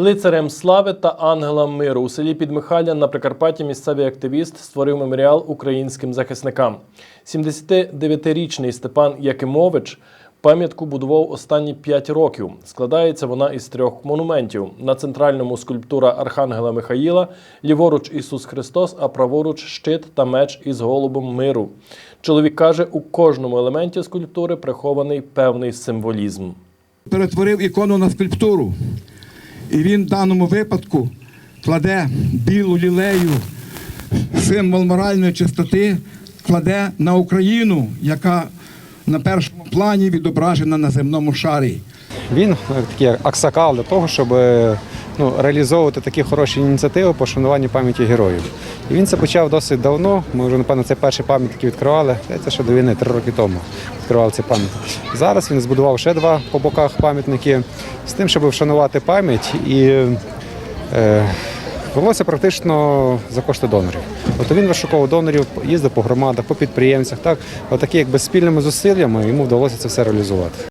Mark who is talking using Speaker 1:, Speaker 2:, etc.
Speaker 1: Лицарем слави та ангелам миру у селі Підмихаля на Прикарпатті місцевий активіст створив меморіал українським захисникам. 79-річний Степан Якимович пам'ятку будував останні 5 років. Складається вона із трьох монументів: на центральному скульптура Архангела Михаїла, ліворуч Ісус Христос, а праворуч щит та меч із голубом миру. Чоловік каже, у кожному елементі скульптури прихований певний символізм.
Speaker 2: перетворив ікону на скульптуру. І він в даному випадку кладе білу лілею, символ моральної чистоти, кладе на Україну, яка на першому плані відображена на земному шарі.
Speaker 3: Він е, такий аксакал для того, щоб е, ну, реалізовувати такі хороші ініціативи по шануванню пам'яті героїв. І він це почав досить давно. Ми вже, напевно, це перші пам'ятники відкривали. Це ще до війни, три роки тому відкривали ці пам'ятники. Зараз він збудував ще два по боках пам'ятники з тим, щоб вшанувати пам'ять і. Е, Велося практично за кошти донорів. Тобто він вишуковував донорів, їздив по громадах, по підприємцях. Так, отакі якби спільними зусиллями йому вдалося це все реалізувати.